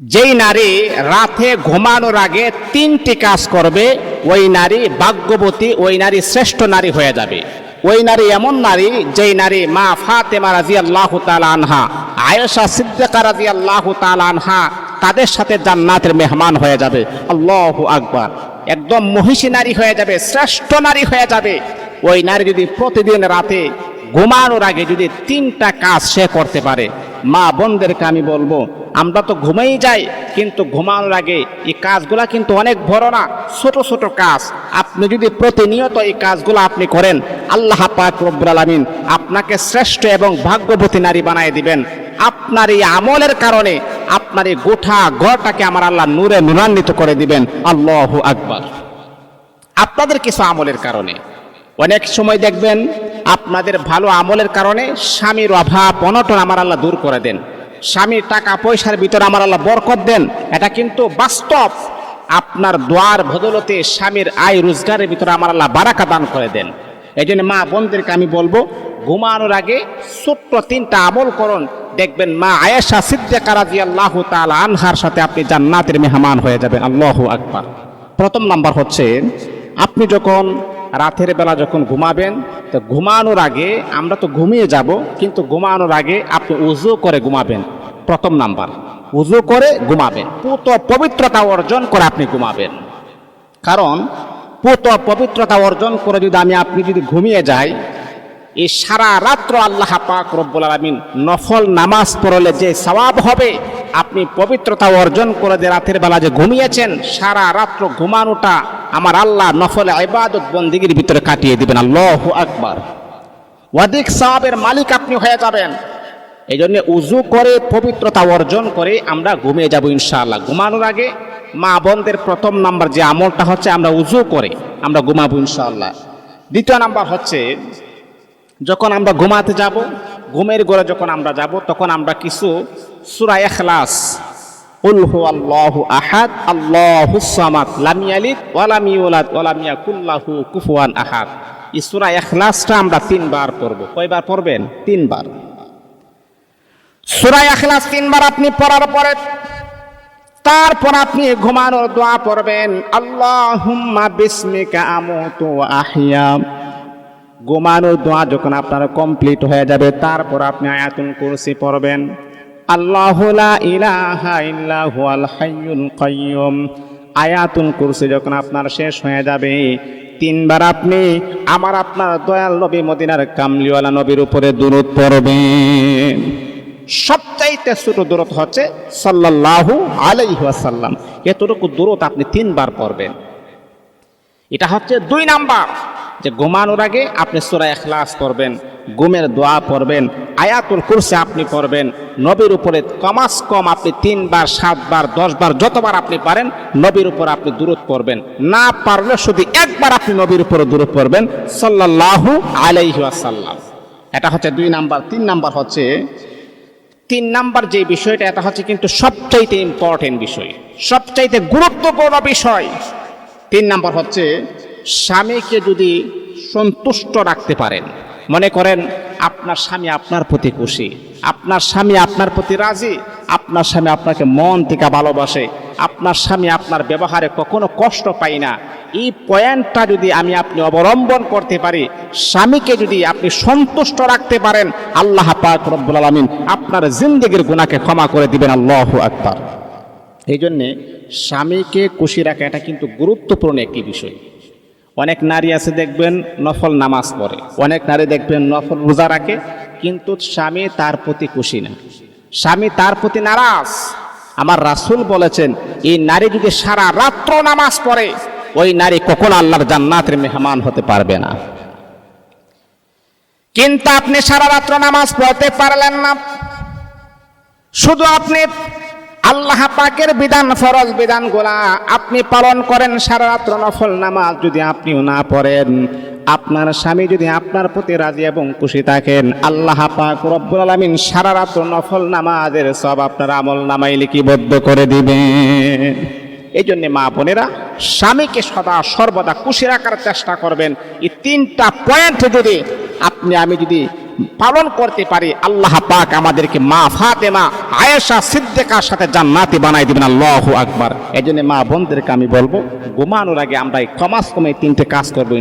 যেই নারী রাতে ঘুমানোর আগে তিনটি কাজ করবে, ওই নারী ভাগ্যবতী, ওই নারী শ্রেষ্ঠ নারী হয়ে যাবে। ওই নারী এমন নারী, যেই নারী মা ফাতেমা রাজি আল্লাহ আনহা, আয়েশা সিদ্দিকা রাজি আল্লাহ আনহা, তাদের সাথে জান্নাতের মেহমান হয়ে যাবে। আল্লাহ আকবার। একদম মহিষী নারী হয়ে যাবে, শ্রেষ্ঠ নারী হয়ে যাবে। ওই নারী যদি প্রতিদিন রাতে ঘুমানোর আগে যদি তিনটা কাজ সে করতে পারে মা বোনদেরকে আমি বলব, আমরা তো ঘুমেই যাই, কিন্তু ঘুমানোর আগে এই কাজগুলা কিন্তু অনেক বড় না, ছোট ছোট কাজ। আপনি যদি প্রতিনিয়ত এই কাজগুলো আপনি করেন, আল্লাহ পাক রব্বুল আলামিন আপনাকে শ্রেষ্ঠ এবং ভাগ্যবতী নারী বানায় দিবেন। আপনার এই আমলের কারণে আপনার এই গোঠা ঘরটাকে আমার আল্লাহ নূরে নূরান্বিত করে দিবেন। আল্লাহ আকবার। আপনাদের কিছু আমলের কারণে। অনেক সময় দেখবেন আপনাদের ভালো আমলের কারণে স্বামীর অভাব, অনটন আমার আল্লাহ দূর করে দেন। স্বামীর টাকা পয়সার ভিতরে আমার আল্লাহ বরকত দেন। এটা কিন্তু বাস্তব। আপনার দোয়ার বদলতে স্বামীর আয় রোজগারের ভিতরে আমার আল্লাহ বারাকা দান করে দেন। এই জন্য মা বোনদেরকে আমি বলব, ঘুমানোর আগে ছোট্ট তিনটা আমল করুন। দেখবেন মা আয়েশা সিদ্দিকা রাদিয়াল্লাহু তাআলা আনহার সাথে আপনি জান্নাতের মেহমান হয়ে যাবেন। আল্লাহ আকবার। প্রথম নাম্বার হচ্ছে, আপনি যখন রাতের বেলা যখন ঘুমাবেন, তো ঘুমানোর আগে আমরা তো ঘুমিয়ে যাব, কিন্তু ঘুমানোর আগে আপনি উজু করে ঘুমাবেন। প্রথম নাম্বার, উজু করে ঘুমাবেন। পুত পবিত্রতা অর্জন করে আপনি ঘুমাবেন। কারণ, পুত পবিত্রতা অর্জন করে যদি আমি, আপনি যদি ঘুমিয়ে যাই, এই সারা রাত্র আল্লাহ পাক রব্বুল আলামিন নফল নামাজ পড়লে যে সওয়াব হবে আপনি পবিত্রতা অর্জন করে যে রাতের বেলা যে ঘুমিয়েছেন, সারা রাত্র ঘুমানোটা আমার আল্লাহ নফল ইবাদত বন্দিগির ভিতরে কাটিয়ে দিবেন। আল্লাহ আকবার। অধিক সাহাবের মালিক আপনি হয়ে যাবেন। এই জন্য উজু করে, পবিত্রতা অর্জন করে আমরা ঘুমিয়ে যাব ইনশাআল্লাহ। ঘুমানোর আগে মা বোনদের প্রথম নাম্বার যে আমলটা হচ্ছে, আমরা উজু করে আমরা ঘুমাবো ইনশাআল্লাহ। দ্বিতীয় নাম্বার হচ্ছে, যখন আমরা ঘুমাতে যাব, ঘুমের ঘরে যখন আমরা যাব, তখন আমরা কিছু সূরা আল্লাহু আল্লাহু ইখলাসটা আমরা তিনবার পড়ব। কয়বার পড়বেন? তিনবার। তিনবার আপনি পড়ার পরে তারপর আপনি ঘুমানোর দোয়া পড়বেন, আল্লাহুম্মা বিসমিকা আহইয়া। ঘুমানোর দোয়া যখন আপনার কমপ্লিট হয়ে যাবে, তারপর আপনি আয়াতুল কুরসি পড়বেন। ইলাহা আয়াতুল কুরসি যখন আপনার শেষ হয়ে যাবে, তিনবার আপনি আমার আপনার দয়াল নবী মদিনার কামলিওয়ালা নবীর উপরে দূরত পড়বেন। সবচাইতে ছোট দূরত হচ্ছে সাল্লাল্লাহু আলাইহি ওয়াসাল্লাম। এতটুকু দূরত আপনি তিনবার পড়বেন। এটা হচ্ছে দুই নাম্বার। যে ঘুমানোর আগে আপনি সূরা এখলাস করবেন গুমের দোয়া পড়বেন, আয়াতুল কুরসে আপনি পড়বেন, নবীর উপরে কমাস কম আপনি তিনবার, সাতবার, দশবার যতবার আপনি পারেন, নবীর উপর আপনি দূরত পড়বেন। না পারলে শুধু একবার আপনি নবীর উপরে দূরত পড়বেন, সাল্লাল্লাহু আলাইহি ওয়াসাল্লাম। এটা হচ্ছে দুই নাম্বার। তিন নাম্বার হচ্ছে, তিন নাম্বার যে বিষয়টা, এটা হচ্ছে কিন্তু সবচাইতে ইম্পর্টেন্ট বিষয়, সবচাইতে গুরুত্বপূর্ণ বিষয়। তিন নাম্বার হচ্ছে স্বামীকে যদি সন্তুষ্ট রাখতে পারেন, মনে করেন আপনার স্বামী আপনার প্রতি খুশি, আপনার স্বামী আপনার প্রতি রাজি, আপনার স্বামী আপনাকে মন থেকে ভালোবাসে, আপনার স্বামী আপনার ব্যবহারে কখনো কষ্ট পাই না, এই পয়েন্টটা যদি আমি আপনি অবলম্বন করতে পারি, স্বামীকে যদি আপনি সন্তুষ্ট রাখতে পারেন, আল্লাহ পাক রব্বুল আলমিন আপনার জিন্দগির গুণাকে ক্ষমা করে দিবেন, আল্লাহ আকবার। এই জন্যে স্বামীকে খুশি রাখা এটা কিন্তু গুরুত্বপূর্ণ একটি বিষয়। অনেক নারী আছে দেখবেন নফল নামাজ পড়ে। অনেক নারী দেখবেন নফল রোজা রাখে, কিন্তু স্বামী তার প্রতি খুশি না। স্বামী তার প্রতি নারাজ। আমার রাসূল বলেছেন, এই নারী যদি সারা রাত্র নামাজ পড়ে, ওই নারী কখন আল্লাহর জান্নাতের মেহমান হতে পারবে না। কিন্তু আপনি সারা রাত্র নামাজ পড়তে পারলেন না। শুধু আপনি আল্লাহ পাকের বিধান, ফরজ বিধানগুলা আপনি পালন করেন সারা রাত্র নফল নামাজ যদি আপনিও না পড়েন। আপনার স্বামী যদি আপনার প্রতি রাজি এবং খুশি থাকেন, আল্লাহ পাক রব্বুল আলামিন সারা রাত্র নফল নামাজের সব আপনার আমল নামাই লিপিবদ্ধ করে দিবেন। এই জন্যে মা বোনেরা, স্বামীকে সদা সর্বদা খুশি রাখার চেষ্টা করবেন। এই তিনটা পয়েন্ট যদি আপনি, আমি যদি পালন করতে পারি, আল্লাহ পাক আমাদেরকে মা ফাতেমা, আয়েশা সিদ্দিকার সাথে জান্নাতি বানাই দিবেন, আল্লাহু আকবার। এই মা বোনদেরকে আমি বলব, ঘুমানোর আগে আমরা এই কমাস কমে তিনটে কাজ করব